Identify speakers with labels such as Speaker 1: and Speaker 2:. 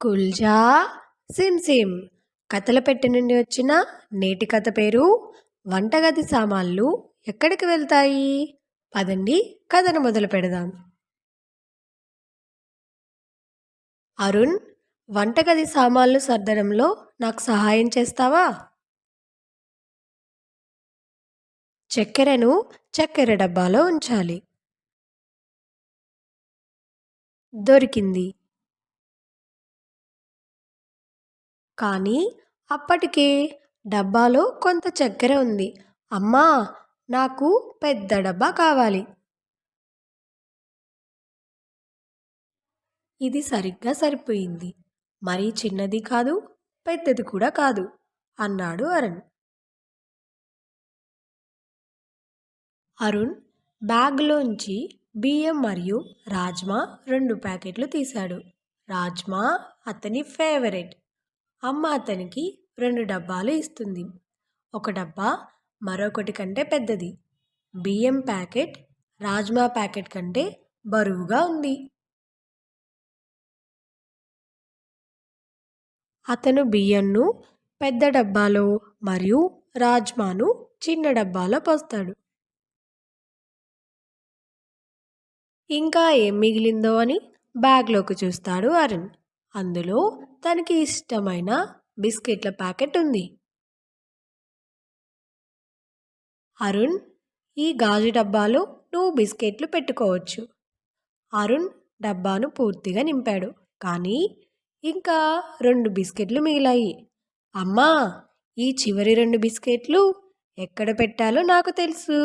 Speaker 1: కుల్జా సిమ్సిమ్ కథల పెట్టి నుండి వచ్చిన నేటి కథ పేరు వంటగది సామాన్లు ఎక్కడికి వెళ్తాయి? పదండి కథను మొదలు పెడదాం. అరుణ్ వంటగది సామాన్లు సర్దడంలో నాకు సహాయం చేస్తావా? చక్కెరను చక్కెర డబ్బాలో ఉంచాలి. దొరికింది. కానీ అప్పటికే డబ్బాలో కొంత చక్కెర ఉంది. అమ్మా నాకు పెద్ద డబ్బా కావాలి. ఇది సరిగ్గా సరిపోయింది. మరీ చిన్నది కాదు పెద్దది కూడా కాదు అన్నాడు అరుణ్. అరుణ్ బ్యాగ్లోంచి బియ్యం మరియు రాజ్మా రెండు ప్యాకెట్లు తీశాడు. రాజ్మా అతని ఫేవరెట్. అమ్మ అతనికి రెండు డబ్బాలు ఇస్తుంది. ఒక డబ్బా మరొకటి కంటే పెద్దది. బియ్యం ప్యాకెట్ రాజ్మా ప్యాకెట్ కంటే బరువుగా ఉంది. అతను బియ్యంను పెద్ద డబ్బాలో మరియు రాజ్మాను చిన్న డబ్బాలో పోస్తాడు. ఇంకా ఏం మిగిలిందో అని బ్యాగ్లోకి చూస్తాడు అరుణ్. అందులో తనకి ఇష్టమైన బిస్కెట్ల ప్యాకెట్ ఉంది. అరుణ్ ఈ గాజు డబ్బాలో నువ్వు బిస్కెట్లు పెట్టుకోవచ్చు. అరుణ్ డబ్బాను పూర్తిగా నింపాడు. కానీ ఇంకా రెండు బిస్కెట్లు మిగిలాయి. అమ్మా ఈ చివరి రెండు బిస్కెట్లు ఎక్కడ పెట్టాలో నాకు తెలుసు.